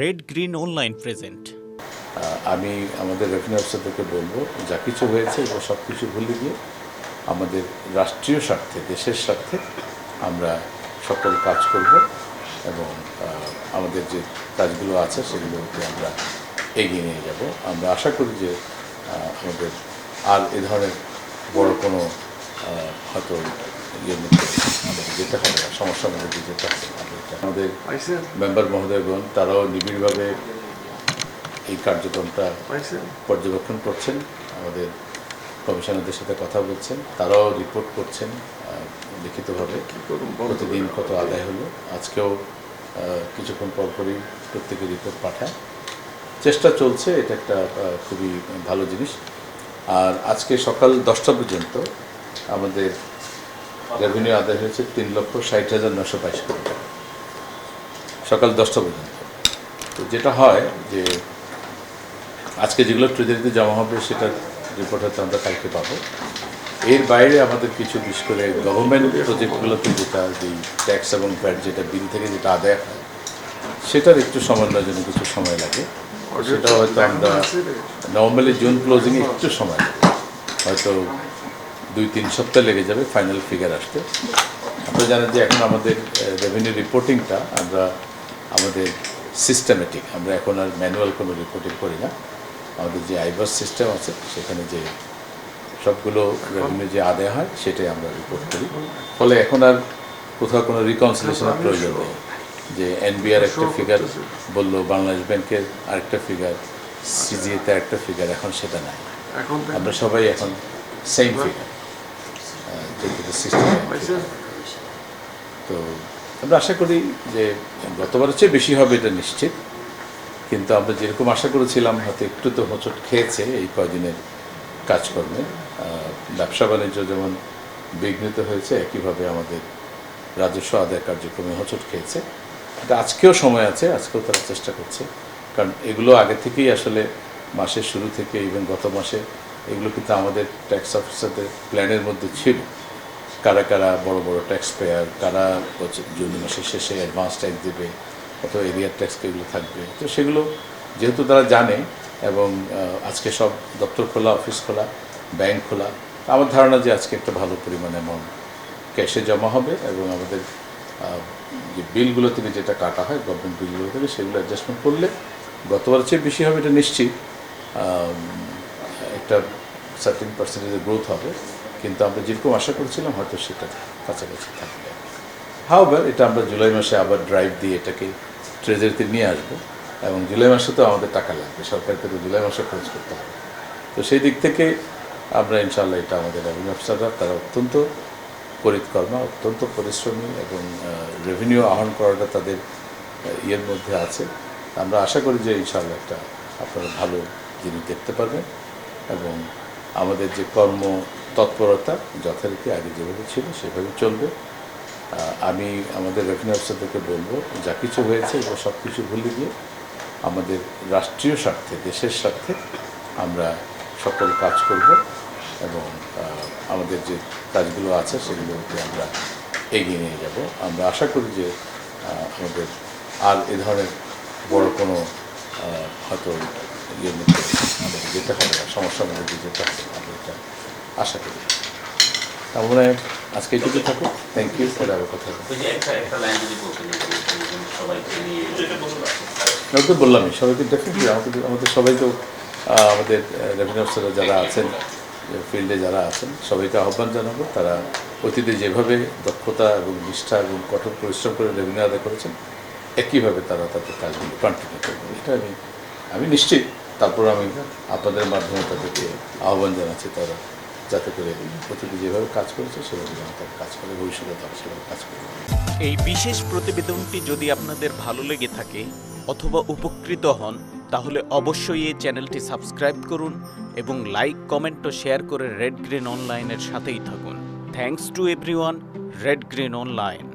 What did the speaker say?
Red green online present আমি আমাদের revenue অফিসারদেরকে বলব, যা কিছু হয়েছে এগুলো সব কিছু ভুলে গিয়ে আমাদের রাষ্ট্রীয় স্বার্থে, দেশের স্বার্থে আমরা সকল কাজ করব এবং আমাদের যে কাজগুলো আছে সেগুলোকে আমরা এগিয়ে নিয়ে যাব। আমরা আশা করি যে আমাদের আর এ ধরনের বড় কোনো হয়তো আমাদের যেতে হবে না সমস্যার মধ্যে যেতে হবে আমাদের মেম্বার মহোদয়গণ তারাও নিবিড়ভাবে এই কার্যক্রমটা পর্যবেক্ষণ করছেন আমাদের কমিশনারদের সাথে কথা বলছেন তারাও রিপোর্ট করছেন লিখিতভাবে। প্রতিদিন কত আদায় হলো? আজকেও কিছুক্ষণ পরপরই প্রত্যেকে রিপোর্ট পাঠায়। চেষ্টা চলছে এটা একটা খুবই ভালো জিনিস। আর আজকে সকাল দশটা পর্যন্ত আমাদের রেভিনিউ আদায় হয়েছে তিন লক্ষ ষাট হাজার নশো বাইশ কোটি টাকা। সকাল দশটা পর্যন্ত। তো যেটা হয় যে আজকে যেগুলো ট্রেজারিতে জমা হবে সেটার রিপোর্ট হয়তো আমরা কালকে পাবো। এর বাইরে আমাদের কিছু বিশেষ করে গভর্নমেন্ট প্রজেক্টগুলোতে যেটা যে ট্যাক্স এবং ভ্যাট যেটা বিল থেকে যেটা আদায় হয়, সেটার একটু সমন্বয়ের জন্য কিছু সময় লাগে। সেটা হয়তো আমরা নর্মালি জুন ক্লোজিংয়ে একটু সময় লাগে। হয়তো দুই তিন সপ্তাহ লেগে যাবে ফাইনাল ফিগার আসতে। আপনারা জানেন যে এখন আমাদের রেভিনিউ রিপোর্টিংটা আমরা আমাদের সিস্টেমেটিক আমরা এখন আর ম্যানুয়াল কোনো রিপোর্টিং করি না। আমাদের যে আইবাস সিস্টেম আছে সেখানে যে সবগুলো রেভিনিউ যে আদায় হয় সেটাই আমরা রিপোর্ট করি। ফলে এখন আর কোথাও কোনো রিকনসিলেশনের প্রয়োজন নেই। যে এনবিআর একটা ফিগার বলল বাংলাদেশ ব্যাংকের আরেকটা ফিগার সিজিএতে একটা ফিগার এখন সেটা নাই। আমরা সবাই এখন সেম ফিগার তো আমরা আশা করি যে গতবারের চেয়ে বেশি হবে এটা নিশ্চিত। কিন্তু আমরা যেরকম আশা করেছিলাম, হয়তো একটু তো হোঁচট খেয়েছে এই কয়দিনের কাজকর্মে। ব্যবসা বাণিজ্য যেমন বিঘ্নিত হয়েছে, একইভাবে আমাদের রাজস্ব আদায় কার্যক্রমে হোঁচট খেয়েছে। এটা আজকেও সময় আছে, আজকেও তারা চেষ্টা করছে। কারণ এগুলো আগে থেকেই আসলে মাসের শুরু থেকে ইভেন গত মাসে, এগুলো কিন্তু আমাদের ট্যাক্স অফিসারদের প্ল্যানের মধ্যে ছিল। কারা কারা বড় বড় ট্যাক্স পেয়ার কারা জুন মাসের শেষে অ্যাডভান্স ট্যাক্স দেবে অথবা এরিয়ার ট্যাক্স এগুলো থাকবে। তো সেগুলো যেহেতু তারা জানে এবং আজকে সব দপ্তর খোলা অফিস খোলা ব্যাংক খোলা, আমার ধারণা যে আজকে একটা ভালো পরিমাণ অ্যামাউন্ট ক্যাশে জমা হবে এবং আমাদের যে বিলগুলো থেকে যেটা কাটা হয় গভর্নমেন্ট বিলগুলো থেকে সেগুলো অ্যাডজাস্টমেন্ট করলে গতবার চেয়ে বেশি হবে এটা নিশ্চিত। একটা সার্টিন পার্সেন্টেজের গ্রোথ হবে। কিন্তু আমরা যেরকম আশা করছিলাম, হয়তো সেটা কাছাকাছি থাকবে। হাওবার এটা আমরা জুলাই মাসে আবার ড্রাইভ দিয়ে এটাকে ট্রেজারিতে নিয়ে আসব এবং জুলাই মাসে তো আমাদের টাকা লাগবে, সরকার থেকে জুলাই মাসে খরচ করতে হবে। তো সেই দিক থেকে আমরা ইনশাল্লাহ এটা আমাদের রেভিনিউ অফিসাররা তারা অত্যন্ত পরিৎকর্মা অত্যন্ত পরিশ্রমী এবং রেভিনিউ আহরণ করাটা তাদের ইয়ের মধ্যে আছে। আমরা আশা করি যে ইনশাল্লাহ একটা আপনারা ভালো জিনিস দেখতে পারবেন এবং আমাদের যে কর্ম তৎপরতা যথারীতি আগে যেভাবে ছিল সেভাবে চলবে। আমি আমাদের রেভিনিউ অফিসারদেরকে বলব, যা কিছু হয়েছে এগুলো সব কিছু ভুলে গিয়ে আমাদের রাষ্ট্রীয় স্বার্থে, দেশের স্বার্থে আমরা সকল কাজ করব এবং আমাদের যে কাজগুলো আছে সেগুলোকে আমরা এগিয়ে নিয়ে যাব। আমরা আশা করি যে আমাদের আর এ ধরনের বড় কোনো হয়তো ইয়ের মধ্যে আমাদের যেতে হবে না সমস্যার মধ্যে যেতে হবে আমরা এটা আশা করি তার মানে আজকে এইটুকু থাকুক থ্যাংক ইউ পরে আবার কথা আমি তো বললামই সবাইকে ডেফিনেটলি আমাদের আমাদের সবাইকেও আহ, আমাদের রেভিনিউ অফিসাররা যারা আছেন ফিল্ডে যারা আছেন সবাইকে আহ্বান জানাব তারা অতীতে যেভাবে দক্ষতা এবং নিষ্ঠা এবং কঠোর পরিশ্রম করে রেভিনিউ আদায় করেছেন একইভাবে তারা তাদের কাজগুলো কন্টিনিউ করবেন এটা আমি আমি নিশ্চিত তারপর আমি আপনাদের মাধ্যমে তাদেরকে আহ্বান জানাচ্ছি তারা যাতে করে প্রতিটি যেভাবে কাজ করেছে সেভাবে যেন কাজ করে, ভবিষ্যতে তারা সেভাবে কাজ করবে। এই বিশেষ প্রতিবেদনটি যদি আপনাদের ভালো লেগে থাকে অথবা উপকৃত হন, তাহলে অবশ্যই এই চ্যানেলটি সাবস্ক্রাইব করুন এবং লাইক, কমেন্ট ও শেয়ার করে রেড গ্রিন অনলাইনের সাথেই থাকুন। Thanks to everyone red green online